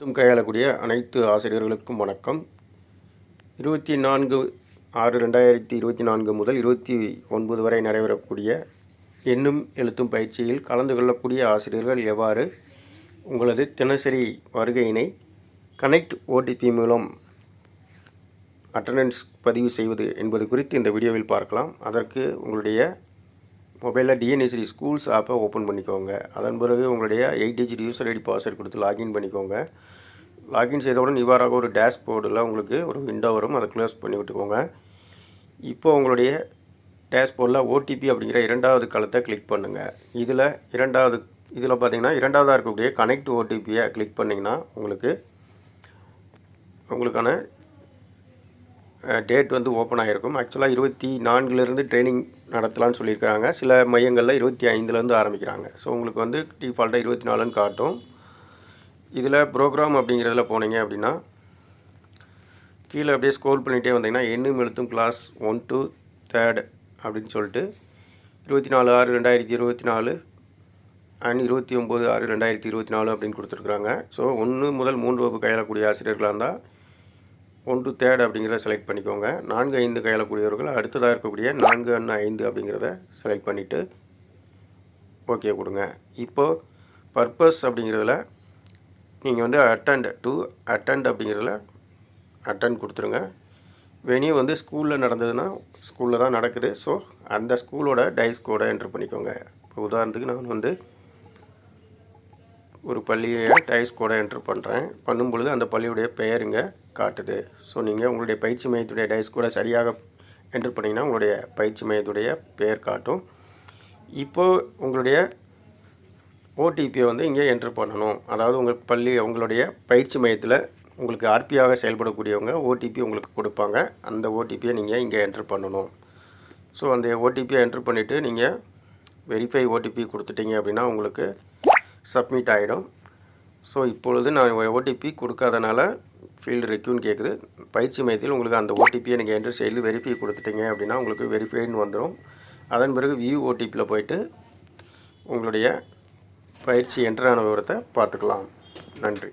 தும் கையாளக்கூடிய அனைத்து ஆசிரியர்களுக்கும் வணக்கம். இருபத்தி நான்கு ஆறு ரெண்டாயிரத்தி இருபத்தி நான்கு முதல் இருபத்தி ஒன்பது வரை நடைபெறக்கூடிய எண்ணும் எழுத்தும் பயிற்சியில் கலந்து கொள்ளக்கூடிய ஆசிரியர்கள் எவ்வாறு உங்களது தினசரி வருகையினை கனெக்ட் ஓடிபி மூலம் அட்டண்டன்ஸ் பதிவு செய்வது என்பது குறித்து இந்த வீடியோவில் பார்க்கலாம். அதற்கு உங்களுடைய மொபைலில் டிஎன்எஸ்டி ஸ்கூல்ஸ் ஆப்பை ஓப்பன் பண்ணிக்கோங்க. அதன் பிறகு உங்களுடைய eight digit user ID password கொடுத்து லாகின் பண்ணிக்கோங்க. லாகின் செய்தவுடன் இவ்வாறாக ஒரு டேஷ்போர்டில் உங்களுக்கு ஒரு விண்டோ வரும். அதை க்ளோஸ் பண்ணி விட்டுக்கோங்க. இப்போ உங்களுடைய டேஷ்போர்டில் ஓடிபி அப்படிங்கிற இரண்டாவது களத்தை கிளிக் பண்ணுங்கள் இதில் இரண்டாவது இதில் பார்த்தீங்கன்னா இரண்டாவதாக இருக்கக்கூடிய கனெக்ட் ஓடிபியை கிளிக் பண்ணிங்கன்னா உங்களுக்கு உங்களுக்கான டேட் வந்து ஓப்பன் ஆகிருக்கும் ஆக்சுவலாக இருபத்தி நான்குலேருந்து ட்ரைனிங் நடத்தலாம்னு சொல்லியிருக்காங்க சில மையங்களில் இருபத்தி ஐந்துலேருந்து ஆரம்பிக்கிறாங்க. ஸோ உங்களுக்கு வந்து டிஃபால்ட்டாக இருபத்தி நாலுன்னு காட்டும். இதில் ப்ரோக்ராம் அப்படிங்கிறதுல போனீங்க அப்படின்னா கீழே அப்படியே ஸ்க்ரோல் பண்ணிகிட்டே வந்தீங்கன்னா எண்ணும் எழுத்தும் கிளாஸ் ஒன் டூ தேர்ட் அப்படின்னு சொல்லிட்டு இருபத்தி நாலு ஆறு ரெண்டாயிரத்தி இருபத்தி நாலு அண்ட் இருபத்தி ஒம்பது ஆறு ரெண்டாயிரத்தி இருபத்தி நாலு அப்படின்னு கொடுத்துருக்குறாங்க. ஸோ ஒன்று முதல் மூன்று வகுப்பு கையாளக்கூடிய ஆசிரியர்களாக இருந்தால் ஒன்று தேர்டு தேர்ட் அப்படிங்கிறத செலக்ட் பண்ணிக்கோங்க. நான்கு ஐந்து கையாளக்கூடியவர்கள் அடுத்ததாக இருக்கக்கூடிய நான்கு அண்ணு ஐந்து அப்படிங்கிறத செலக்ட் பண்ணிவிட்டு ஓகே கொடுங்க. இப்போது பர்பஸ் அப்படிங்கிறதுல நீங்கள் வந்து அட்டண்ட் டு அட்டண்ட் அப்படிங்கிறதுல அட்டன் கொடுத்துருங்க. வெனியூ வந்து ஸ்கூலில் நடந்ததுன்னா ஸ்கூலில் தான் நடக்குது. ஸோ அந்த ஸ்கூலோட டைஸ் கோடை என்ட்ரு பண்ணிக்கோங்க. இப்போ உதாரணத்துக்கு நான் வந்து ஒரு பள்ளியை டைஸ் கூட என்ட்ரு பண்ணுறேன் பண்ணும் பொழுது அந்த பள்ளியுடைய பெயர் இங்கே காட்டுது. ஸோ நீங்கள் உங்களுடைய பயிற்சி மையத்துடைய டைஸ் கூட சரியாக என்ட்ரு பண்ணிங்கன்னா உங்களுடைய பயிற்சி மையத்துடைய பெயர் காட்டும். இப்போது உங்களுடைய ஓடிபியை வந்து இங்கே என்ட்ரு பண்ணணும். அதாவது உங்கள் பள்ளி உங்களுடைய பயிற்சி மையத்தில் உங்களுக்கு ஆர்பியாக செயல்படக்கூடியவங்க ஓடிபி உங்களுக்கு கொடுப்பாங்க. அந்த ஓடிபியை நீங்கள் இங்கே என்ட்ரு பண்ணணும். ஸோ அந்த ஓடிபியை என்ட்ரு பண்ணிவிட்டு நீங்கள் வெரிஃபை ஓடிபி கொடுத்துட்டீங்க அப்படின்னா உங்களுக்கு சப்மிட் ஆகிடும் ஸோ இப்பொழுது நான் ஓடிபி கொடுக்காதனால ஃபீல்டு ரெக்யூன்னு கேட்குது பயிற்சி மையத்தில் உங்களுக்கு அந்த ஓடிபியை நீங்கள் என்ட்ரு செய்து வெரிஃபை கொடுத்துட்டீங்க அப்படின்னா உங்களுக்கு வெரிஃபைன்னு வந்துடும் அதன் பிறகு வியூ ஓடிபியில் போயிட்டு உங்களுடைய பயிற்சி என்ட்ரான விவரத்தை பார்த்துக்கலாம். நன்றி.